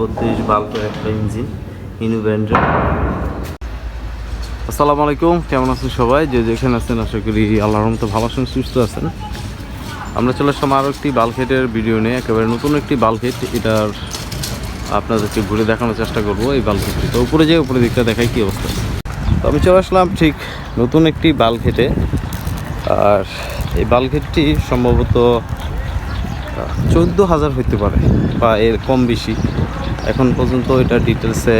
বত্রিশ বাল্বের একটা ইঞ্জিন, ইনু ব্র্যান্ডের। আসসালামু আলাইকুম, কেমন আছেন সবাই? যে যেখানে আছেন, আশা করি আল্লাহর মতো ভালো আছেন, সুস্থ আছেন। আমরা চলে আসলাম আরও একটি বালখেটের ভিডিও নিয়ে, একেবারে নতুন একটি বালখেট এটার আপনাদেরকে ঘুরে দেখানোর চেষ্টা করব এই বালখেটটি তো উপরে যে উপরে দিকটা দেখাই কী অবস্থা। তো আমি চলে আসলাম ঠিক নতুন একটি বালখেটে আর এই বালখেটটি সম্ভবত চোদ্দ হাজার হইতে পারে, বা এর কম বেশি। এখন পর্যন্ত এটা ডিটেলসে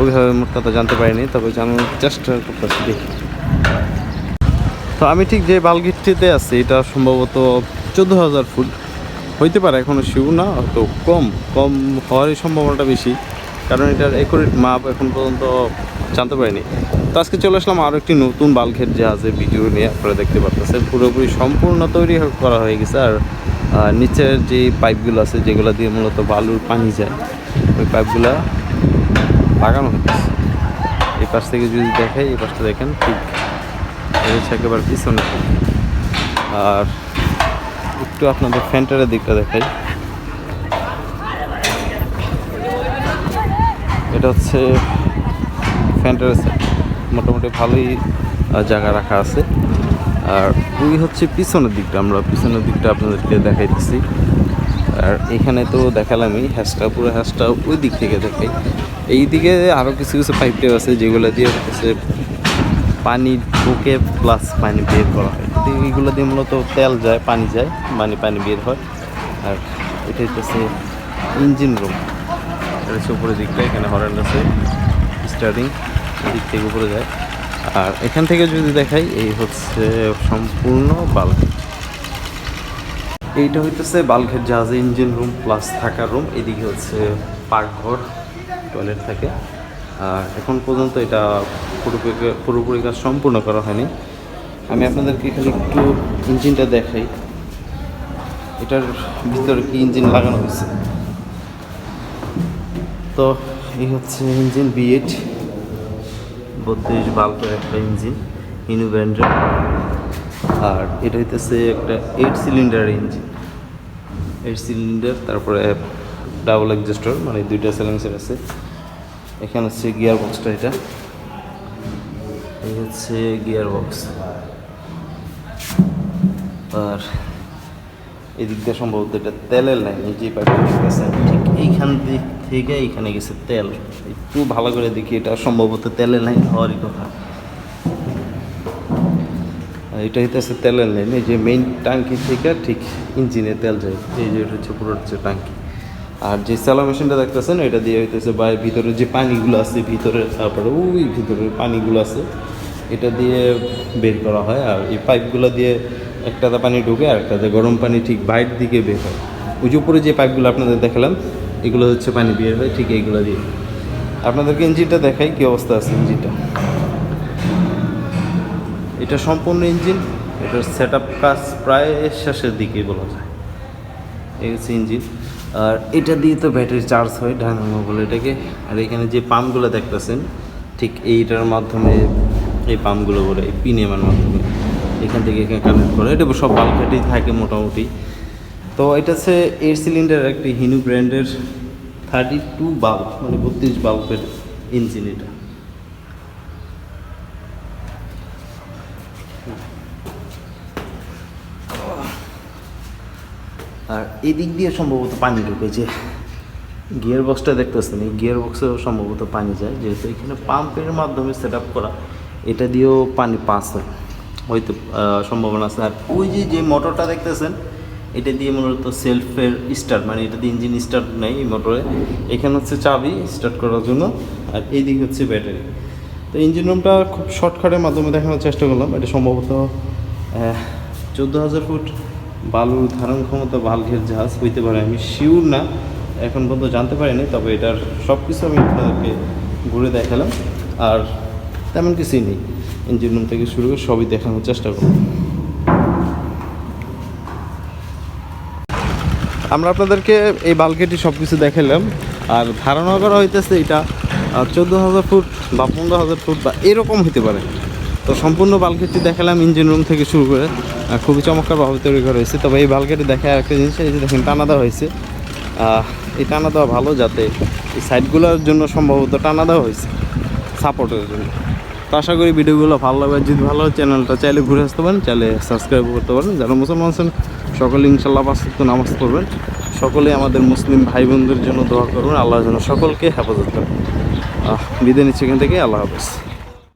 ওইভাবে মোটটা জানতে পারিনি, তবে জানার চেষ্টা করতেছি দেখি। তো আমি ঠিক যে বালগিটটিতে আছি, এটা সম্ভবত চোদ্দ হাজার ফুট। হইতে পারে এখনও শিউ না তো কম কম হওয়ারই সম্ভাবনাটা বেশি। কারণ এটার একুরেট মাপ এখন পর্যন্ত জানতে পারিনি। তো আজকে চলে আসলাম আরও একটি নতুন বালঘেট জাহাজের ভিডিও নিয়ে, আপনারা দেখতে পাচ্ছেন পুরোপুরি সম্পূর্ণ তৈরি করা হয়ে গেছে। আর নিচের যে পাইপগুলো আছে, যেগুলো দিয়ে মূলত বালুর পানি যায়, ওই পাইপগুলো লাগানো হচ্ছে এই পাশ থেকে যদি দেখাই এই পাশটা দেখেন, ঠিক হচ্ছে একেবারে পিছনে। আর একটু আপনাদের ফ্যান্টারের দিকটা দেখাই। এটা হচ্ছে ফ্যান্টারের মোটামুটি ভালোই জায়গা রাখা আছে। আর ওই হচ্ছে পিছনের দিকটা, আমরা পিছনের দিকটা আপনাদেরকে দেখাইতেছি। আর এখানে তো দেখালামই, হ্যাশটা, পুরো হ্যাশটা ওই দিক থেকে দেখাই। এই দিকে আরও কিছু কিছু পাইপ টেপ আছে, যেগুলো দিয়ে হচ্ছে পানি ঢুকে প্লাস পানি বের করা হয়। এইগুলো দিয়ে মূলত তেল যায়, পানি যায় মানে পানি বের হয়। আর এটা হচ্ছে ইঞ্জিন রুম এটা হচ্ছে উপরের দিকটা, এখানে হরেন আছে স্টার্টিং দিক থেকে উপরে যায়। আর এখান থেকে যদি দেখাই, এই হচ্ছে সম্পূর্ণ বাল্ব এইটা হইতেছে বাল্ঘের জাহাজে ইঞ্জিন রুম প্লাস থাকার রুম এদিকে হচ্ছে পাকঘর টয়লেট থাকে। আর এখন পর্যন্ত এটা পুরোপুরি পুরোপুরি কাজ সম্পূর্ণ করা হয়নি। আমি আপনাদেরকে খালি একটু ইঞ্জিনটা দেখাই। এটার ভিতরে কি ইঞ্জিন লাগানো হয়েছে? তো, এই হচ্ছে ইঞ্জিন বিএড বত্রিশ বাল্বের একটা ইঞ্জিন, ইনু ব্র্যান্ডের আর এটা হইতেছে একটা eight cylinder engine. Eight cylinder, তারপরে ডাবল এক্সস্টর মানে দুইটা সিলিন্ডার আছে। এখানে হচ্ছে গিয়ার বক্সটা এটা। এই হচ্ছে গিয়ার বক্স আর এদিক দিয়ে সম্ভবত এটা তেলের লাইন, এই যে দেখতেছেন, ঠিক এইখান দিক থেকে এইখানে গেছে তেল। একটু ভালো করে দেখি, এটা সম্ভবত তেলের লাইন হওয়ারই কথা। এটা হইতেছে তেলের লাইন, এই যে মেইন টাঙ্কি থেকে ঠিক ইঞ্জিনে তেল যায়। এই যে হচ্ছে পুরো হচ্ছে টাঙ্কি আর যে স্যালো মেশিনটা দেখতেছেন, এটা দিয়ে হইতেছে বা ভিতরে যে পানিগুলো আছে, ভিতরে তারপরে ওই ভিতরে পানিগুলো আছে, এটা দিয়ে বের করা হয়। আর এই পাইপগুলো দিয়ে একটাতে পানি ঢুকে আর একটাতে গরম পানি ঠিক বাইরের দিকে বের হয়। ওই যে উপরে যে পাইপগুলো আপনাদের দেখালাম, এগুলো হচ্ছে পানি বের হয় ঠিক এইগুলো দিয়ে। আপনাদেরকে ইঞ্জিনটা দেখাই কী অবস্থা আছে ইঞ্জিনটা। এটা সম্পূর্ণ ইঞ্জিন, এটার সেট কাজ প্রায় শেষের দিকেই বলা যায়। এই হচ্ছে ইঞ্জিন। আর এটা দিয়ে তো ব্যাটারি চার্জ হয় ডায়নামো বলে এটাকে। আর এখানে যে পাম্পগুলো দেখতেছেন, ঠিক এইটার মাধ্যমে এই পাম্পগুলো বলে, এই পিনিয়ামের মাধ্যমে। এখান থেকে এখানে কানেক্ট করে। এটা সব বাল্কেটেই থাকে মোটামুটি। তো এটা হচ্ছে এইট সিলিন্ডার একটি হিনু ব্র্যান্ডের থার্টি টু বাল্ব মানে বত্রিশ বাল্বের ইঞ্জিন এটা। আর এদিক দিয়ে সম্ভবত পানি ঢুকে যে গিয়ার বক্সটা দেখতেছেন, এই গিয়ার বক্সেও সম্ভবত পানি যায়। যেহেতু এখানে পাম্পের মাধ্যমে সেট করা, এটা দিয়েও পানি পাস হয়। হয়তো সম্ভাবনা আছে। আর ওই যে যে মোটরটা দেখতেছেন, এটা দিয়ে মূলত সেলফের স্টার্ট মানে এটা দিয়ে ইঞ্জিন স্টার্ট নেই এই মোটরে এখানে হচ্ছে চাবি স্টার্ট করার জন্য, আর এই এইদিকে হচ্ছে ব্যাটারি তো ইঞ্জিন রুমটা খুব শর্টকাটের মাধ্যমে দেখানোর চেষ্টা করলাম। এটা সম্ভবত চোদ্দ হাজার ফুট বালুর ধারণ ক্ষমতা বালঘের জাহাজ হইতে পারে। আমি শিওর না, এখন পর্যন্ত জানতে পারিনি, তবে এটার সব কিছু আমি আপনাদেরকে ঘুরে দেখালাম। আর তেমন কিছুই নেই। ইঞ্জিন রুম থেকে শুরু করে সবই দেখানোর চেষ্টা করব। আমরা আপনাদেরকে এই বালকেটি সব কিছু দেখালাম আর ধারণা করা হইতেছে এটা চোদ্দ হাজার ফুট বা পনেরো হাজার ফুট বা এরকম হতে পারে। তো সম্পূর্ণ বালকেটি দেখালাম ইঞ্জিন রুম থেকে শুরু করে। খুবই চমৎকারভাবে তৈরি করা হয়েছে। তবে এই বালকেটি দেখা একটা জিনিস, এই যে দেখেন, টানা দেওয়া হয়েছে। এই টানা দেওয়া ভালো যাতে এই সাইডগুলোর জন্য সম্ভবত টানা দেওয়া হয়েছে সাপোর্টের জন্য। তো আশা করি ভিডিওগুলো ভালো লাগবে। যদি ভালো চ্যানেলটা, চাইলে ঘুরে আসতে পারেন, চাইলে সাবস্ক্রাইব করতে পারেন। যারা মুসলমান আছেন, সকলে ইনশাল্লাহ পাঁচ ওয়াক্ত নামাজ পড়বেন। সকলে আমাদের মুসলিম ভাই বোনদের জন্য দোয়া করবেন। আল্লাহ যেন সকলকে হেফাজত করেন বিদায় নিচ্ছে এখান থেকে। আল্লাহ হাফেজ।